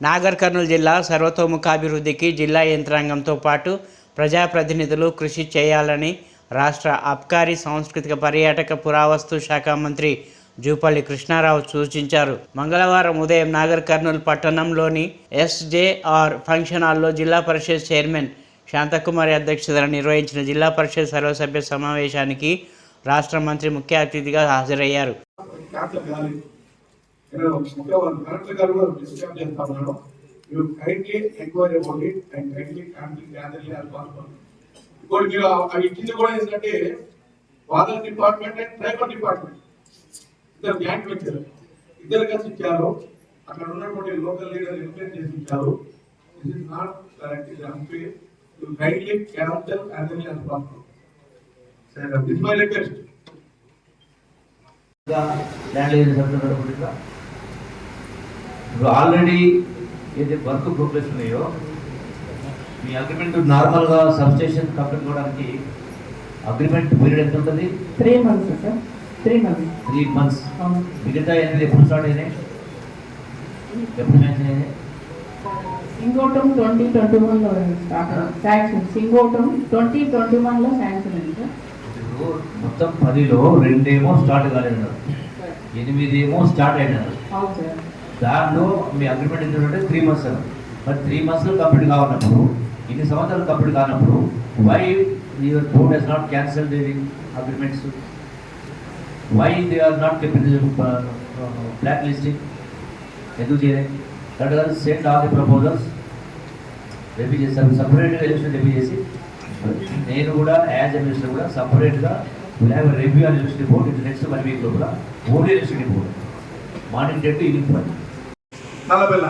నాగర్ కర్నూలు జిల్లా సర్వతోముఖాభివృద్ధికి జిల్లా యంత్రాంగంతో పాటు ప్రజాప్రతినిధులు కృషి చేయాలని రాష్ట్ర అబ్కారీ సాంస్కృతిక పర్యాటక పురావస్తు శాఖ మంత్రి జూపల్లి కృష్ణారావు సూచించారు. మంగళవారం ఉదయం నాగర్ కర్నూలు పట్టణంలోని ఎస్జేఆర్ ఫంక్షన్ హాల్లో జిల్లా పరిషత్ చైర్మన్ శాంతకుమారి అధ్యక్షతన నిర్వహించిన జిల్లా పరిషత్ సర్వసభ్య సమావేశానికి రాష్ట్ర మంత్రి ముఖ్య అతిథిగా హాజరయ్యారు. నేను ముఖ్యమంత్రి కలెక్టర్ గారు కూడా డిస్కస్ చేస్తా ఉన్నాను you kindly enquiry about it and kindly cancel gather ఇంకోటి మీరు అవి ఇచ్చింది కూడా ఏంటంటే water department and tribal department ఇద్దరు జాయింట్ వెంచర్ ఇద్దరు కలిసి ఇచ్చారు. అక్కడ ఉన్నటువంటి లోకల్ లీడర్ ఇన్ఫ్లుయెన్స్ చేసి ఇచ్చారు. దిస్ ఇస్ నాట్ కరెక్ట్ ఇది unfair you kindly cancel as early as possible this my request land area ఇప్పుడు ఆల్రెడీ ఏదైతే వర్క్ ప్రోగ్రెస్ ఉన్నాయో మీ అగ్రిమెంట్ నార్మల్గా సబ్స్టేషన్ కంప్లీట్ కావడానికి అగ్రిమెంట్ పీరియడ్ ఎంత ఉంటుంది? Three months sir three months three months మిగతా అనేది ఎప్పుడు స్టార్ట్ అయినాయి? ఎప్పుడు శాంక్షన్ అయినాయి? సింగోటం ట్వంటీ ట్వంటీ వన్లో start sanction Singotam twenty twenty వన్లో శాంక్షన్ అయింది సార్ ఇప్పుడు మొత్తం పదిలో రెండేమో స్టార్ట్ కాలేదు ఎనిమిదేమో స్టార్ట్ అయినారు అవును సార్ దానిలో మీ అగ్రిమెంట్ ఎంత త్రీ మంత్స్ మరి త్రీ మంత్స్లో కంప్లీట్ కావన్నప్పుడు ఇన్ని సంవత్సరాలు కంప్లీట్ కానప్పుడు why your board has not cancel the agreements why they are not blacklisting ఎందుకు చేయలేదు that are send all the proposals review చేస్తారు. సపరేట్గా ఎలక్షన్ రివ్యూ చేసి నేను కూడా యాజ్ ఎ మినిస్టర్ కూడా సపరేట్గా will have review on election report ఇది నెక్స్ట్ వన్ వీక్ లోపల. Only election report morning date evening five Nallabella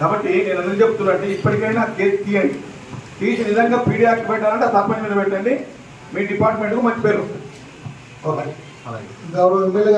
కాబట్టి నేను ఎందుకు చెప్తున్నా అంటే ఇప్పటికైనా కేసు తీయండి. తీసి నిజంగా పీడీ యాక్ట్ పెట్టాలంటే ఆ సర్పంచ్ మీద పెట్టండి. మీ డిపార్ట్మెంట్కు మంచి పేరు వస్తుంది. ఓకే. గౌరవ ఎమ్మెల్యే